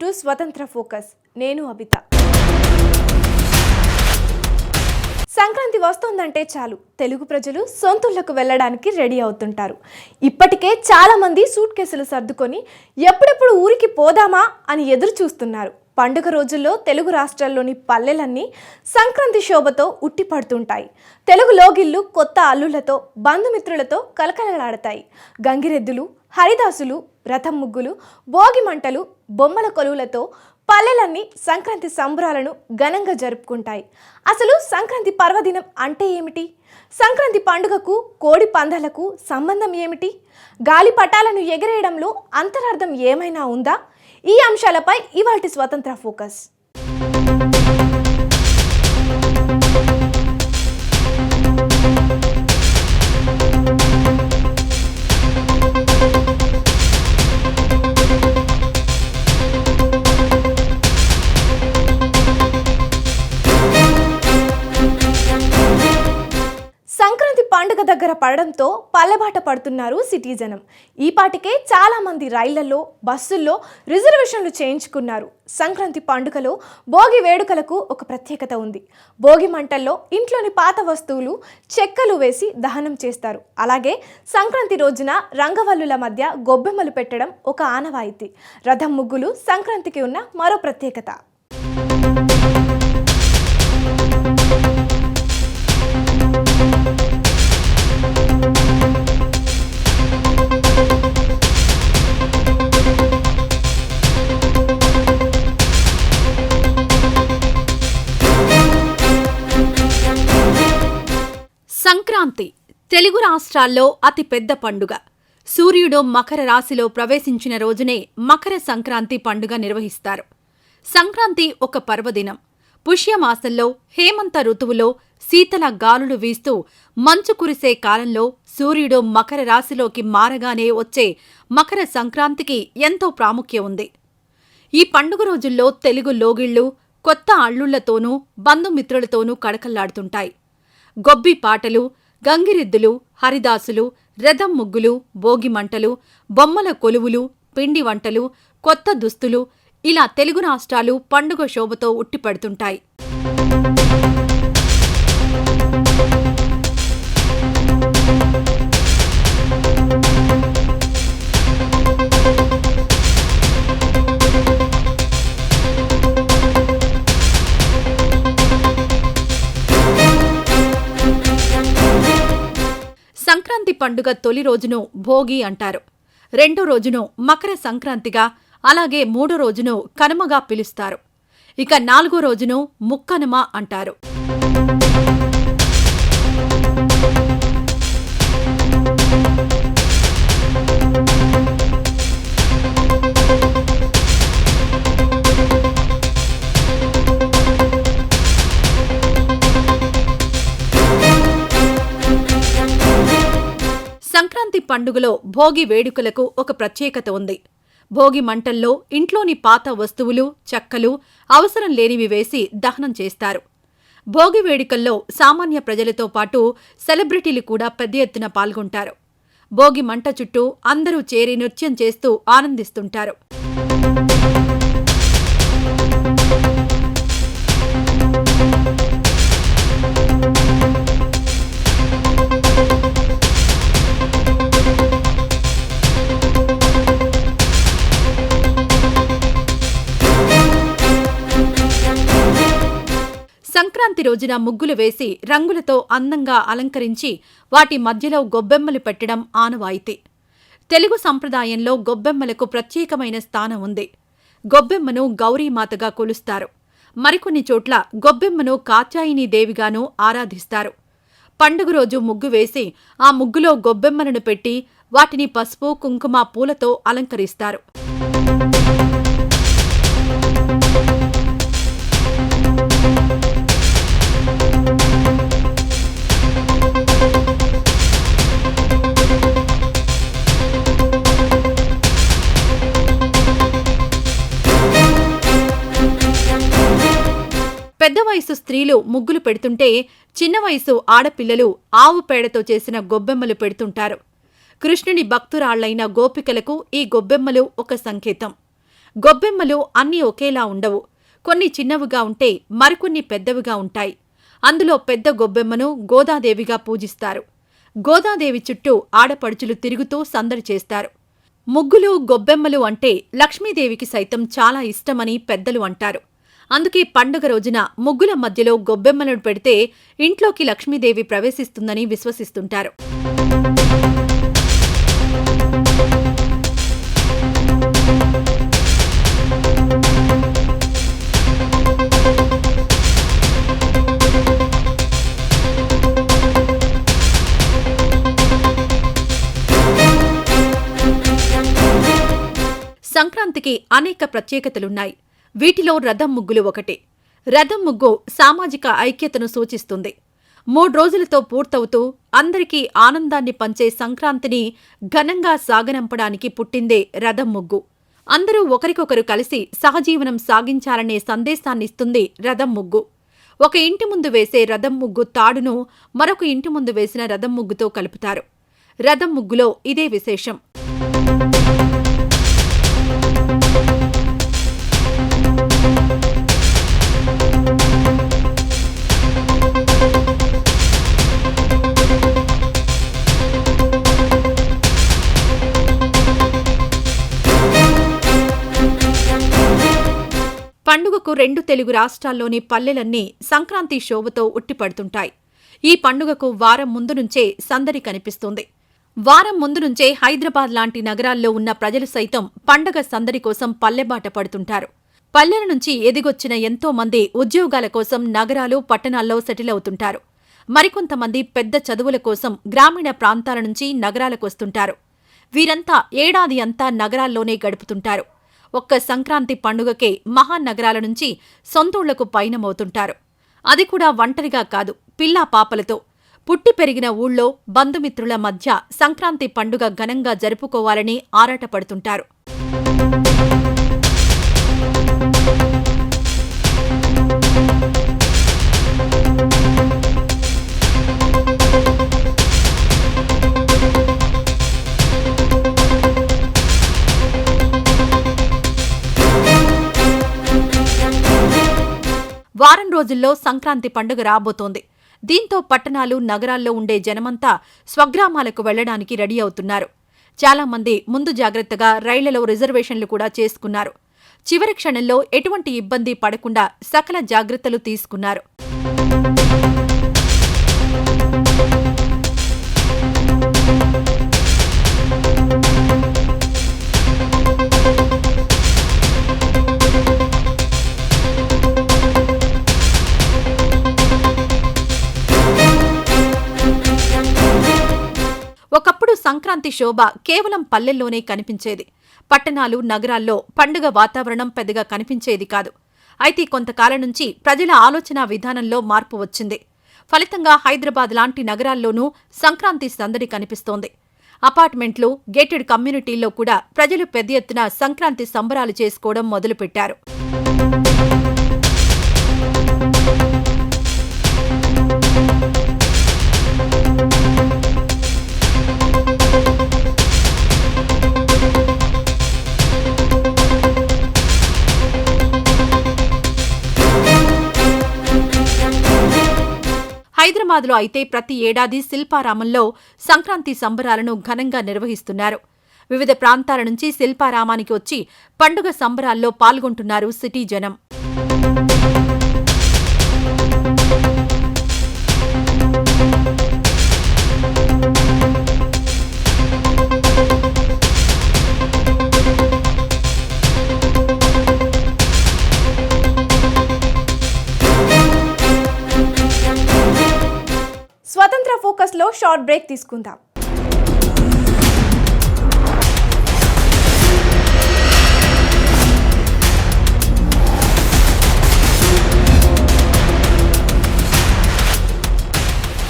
To స్వతంత్ర focus. నేను అబిత సంక్రాంతి వస్తోందంటే చాలు. తెలుగు ప్రజలు సొంతూళ్ళకు వెళ్ళడానికి రెడీ అవుతుంటారు. ఇప్పటికే చాలామంది సూట్ కేసులు సర్దుకొని ఎప్పుడెప్పుడు ఊరికి పోదామా అని ఎదురు చూస్తున్నారు. పండుగ రోజుల్లో తెలుగు రాష్ట్రాల్లోని పల్లెలన్నీ సంక్రాంతి శోభతో ఉట్టిపడుతుంటాయి తెలుగు లోగిళ్ళు కొత్త అల్లులతో బంధుమిత్రులతో కలకలలాడతాయి. గంగిరెద్దులు హరిదాసులు రథం ముగ్గులు భోగి మంటలు బొమ్మల కొలువులతో పల్లెలన్నీ సంక్రాంతి సంబరాలను ఘనంగా జరుపుకుంటాయి. అసలు సంక్రాంతి పర్వదినం అంటే ఏమిటి? సంక్రాంతి పండుగకు కోడి పందాలకు సంబంధం ఏమిటి? గాలి పటాలను ఎగరేయడంలో అంతరార్థం ఏమైనా ఉందా? ఈ అంశాలపై ఇవాటి స్వతంత్ర ఫోకస్. దగ్గర పడడంతో పల్లెబాట పడుతున్నారు సిటిజనం. ఈ పాటికే చాలామంది రైళ్ళలో బస్సుల్లో రిజర్వేషన్లు చేయించుకున్నారు. సంక్రాంతి పండుగలో భోగి వేడుకలకు ఒక ప్రత్యేకత ఉంది. భోగి మంటల్లో ఇంట్లోని పాత వస్తువులు చెక్కలు వేసి దహనం చేస్తారు. అలాగే సంక్రాంతి రోజున రంగవల్లుల మధ్య గొబ్బెమ్మలు పెట్టడం ఒక ఆనవాయితీ. రథం ముగ్గులు సంక్రాంతికి ఉన్న మరో ప్రత్యేకత. తెలుగు రాష్ట్రాల్లో అతిపెద్ద పండుగ. సూర్యుడు మకర రాశిలో ప్రవేశించిన రోజునే మకర సంక్రాంతి పండుగ నిర్వహిస్తారు. సంక్రాంతి ఒక పర్వదినం. పుష్యమాసంలో హేమంత ఋతువులో శీతల గాలులు వీస్తూ మంచు కురిసే కాలంలో సూర్యుడు మకర రాశిలోకి మారగానే వచ్చే మకర సంక్రాంతికి ఎంతో ప్రాముఖ్యం ఉంది. ఈ పండుగ రోజుల్లో తెలుగు లోగిళ్ళు కొత్త అల్లుళ్ళతోనూ బంధుమిత్రులతోనూ కడకల్లాడుతుంటాయి గొబ్బి పాటలు గంగిరెద్దులు హరిదాసులు రథం ముగ్గులు భోగిమంటలు బొమ్మల కొలువులు పిండి వంటలు కొత్త దుస్తులు ఇలా తెలుగు రాష్ట్రాలు పండుగ శోభతో ఉట్టిపడుతుంటాయి. సంక్రాంతి పండుగ తొలి రోజును భోగి అంటారు. రెండో రోజును మకర సంక్రాంతిగా అలాగే మూడో రోజును కనుమగా పిలుస్తారు. ఇక నాలుగో రోజును ముక్కనుమ అంటారు. పండుగలో భోగి వేడుకలకు ఒక ప్రత్యేకత ఉంది. భోగి మంటల్లో ఇంట్లోని పాత వస్తువులు చెక్కలు అవసరం లేనివి వేసి దహనం చేస్తారు. భోగి వేడుకల్లో సామాన్య ప్రజలతో పాటు సెలబ్రిటీలు కూడా పెద్ద ఎత్తున పాల్గొంటారు. భోగి మంట చుట్టూ అందరూ చేరి నృత్యం చేస్తూ ఆనందిస్తుంటారు. రోజున ముగ్గులు వేసి రంగులతో అందంగా అలంకరించి వాటి మధ్యలో గొబ్బెమ్మలు పెట్టడం ఆనవాయితీ. తెలుగు సంప్రదాయంలో గొబ్బెమ్మలకు ప్రత్యేకమైన స్థానం ఉంది. గొబ్బెమ్మను గౌరీమాతగా కొలుస్తారు. మరికొన్ని చోట్ల గొబ్బెమ్మను కాత్యాయిని దేవిగాను ఆరాధిస్తారు. పండుగ రోజు ముగ్గు వేసి ఆ ముగ్గులో గొబ్బెమ్మలను పెట్టి వాటిని పసుపు కుంకుమ పూలతో అలంకరిస్తారు. వయసు స్త్రీలు ముగ్గులు పెడుతుంటే చిన్న వయసు ఆడపిల్లలు ఆవు పేడతో చేసిన గొబ్బెమ్మలు పెడుతుంటారు. కృష్ణుని భక్తురాళ్ళైన గోపికలకు ఈ గొబ్బెమ్మలు ఒక సంకేతం. గొబ్బెమ్మలు అన్నీ ఒకేలా ఉండవు. కొన్ని చిన్నవిగా ఉంటే మరికొన్ని పెద్దవిగా ఉంటాయి. అందులో పెద్ద గొబ్బెమ్మను గోదాదేవిగా పూజిస్తారు. గోదాదేవి చుట్టూ ఆడపడుచులు తిరుగుతూ సందడి చేస్తారు. ముగ్గులు గొబ్బెమ్మలు అంటే లక్ష్మీదేవికి సైతం చాలా ఇష్టమని పెద్దలు అంటారు. అందుకే పండుగ రోజున ముగ్గుల మధ్యలో గొబ్బెమ్మలను పెడితే ఇంట్లోకి లక్ష్మీదేవి ప్రవేశిస్తుందని విశ్వసిస్తుంటారు. సంక్రాంతికి అనేక ప్రత్యేకతలున్నాయి. వీటిలో రథం ముగ్గులు ఒకటి. రథం ముగ్గు సామాజిక ఐక్యతను సూచిస్తుంది. మూడు రోజులతో పూర్తవుతూ అందరికీ ఆనందాన్ని పంచే సంక్రాంతిని ఘనంగా సాగనంపడానికి పుట్టిందే రథం ముగ్గు. అందరూ ఒకరికొకరు కలిసి సహజీవనం సాగించాలనే సందేశాన్నిస్తుంది రథం ముగ్గు. ఒక ఇంటి ముందు వేసే రథం ముగ్గు తాడును మరొక ఇంటి ముందు వేసిన రథం ముగ్గుతో కలుపుతారు. రథం ముగ్గులో ఇదే విశేషం. రెండు తెలుగు రాష్ట్రాల్లోని పల్లెలన్నీ సంక్రాంతి శోభతో ఉట్టిపడుతుంటాయి. ఈ పండుగకు వారం ముందు నుంచే సందడి కనిపిస్తుంది. వారం ముందు నుంచే హైదరాబాద్ లాంటి నగరాల్లో ఉన్న ప్రజలు సైతం పండగ సందడి కోసం పల్లెబాట పడుతుంటారు. పల్లెల నుంచి ఎదిగొచ్చిన ఎంతో మంది ఉద్యోగాల కోసం నగరాలు పట్టణాల్లో సెటిల్ అవుతుంటారు. మరికొంతమంది పెద్ద చదువుల కోసం గ్రామీణ ప్రాంతాల నుంచి నగరాలకొస్తుంటారు వీరంతా ఏడాది అంతా నగరాల్లోనే గడుపుతుంటారు. ఒక్క సంక్రాంతి పండుగకే మహానగరాల నుంచి సొంతూళ్ళకు పయనమవుతుంటారు. అది కూడా ఒంటరిగా కాదు పిల్లా పాపలతో. పుట్టి పెరిగిన ఊళ్ళో బంధుమిత్రుల మధ్య సంక్రాంతి పండుగ ఘనంగా జరుపుకోవాలని ఆరాటపడుతుంటారు. వారం రోజుల్లో సంక్రాంతి పండుగ రాబోతోంది. దీంతో పట్టణాలు నగరాల్లో ఉండే జనమంతా స్వగ్రామాలకు వెళ్ళడానికి రెడీ అవుతున్నారు. చాలా మంది ముందు జాగ్రత్తగా రైళ్ళలో రిజర్వేషన్లు కూడా చేసుకున్నారు. చివరి క్షణంలో ఎటువంటి ఇబ్బంది పడకుండా సకల జాగ్రత్తలు తీసుకున్నారు. సంక్రాంతి శోభ కేవలం పల్లెల్లోనే కనిపించేది. పట్టణాలు నగరాల్లో పండుగ వాతావరణం పెద్దగా కనిపించేది కాదు. అయితే కొంతకాలం నుంచి ప్రజల ఆలోచన విధానంలో మార్పు వచ్చింది. ఫలితంగా హైదరాబాద్ లాంటి నగరాల్లోనూ సంక్రాంతి సందడి కనిపిస్తోంది. అపార్ట్మెంట్లు గేటెడ్ కమ్యూనిటీల్లో కూడా ప్రజలు పెద్ద ఎత్తున సంక్రాంతి సంబరాలు చేసుకోవడం మొదలుపెట్టారు. హైదరాబాద్లో అయితే ప్రతి ఏడాది శిల్పారామంలో సంక్రాంతి సంబరాలను ఘనంగా నిర్వహిస్తున్నారు. వివిధ ప్రాంతాల నుంచి శిల్పారామానికి వచ్చి పండుగ సంబరాల్లో పాల్గొంటున్నారు సిటీ జనం స్వతంత్ర ఫోకస్లో షార్ట్ బ్రేక్ తీసుకుందాం.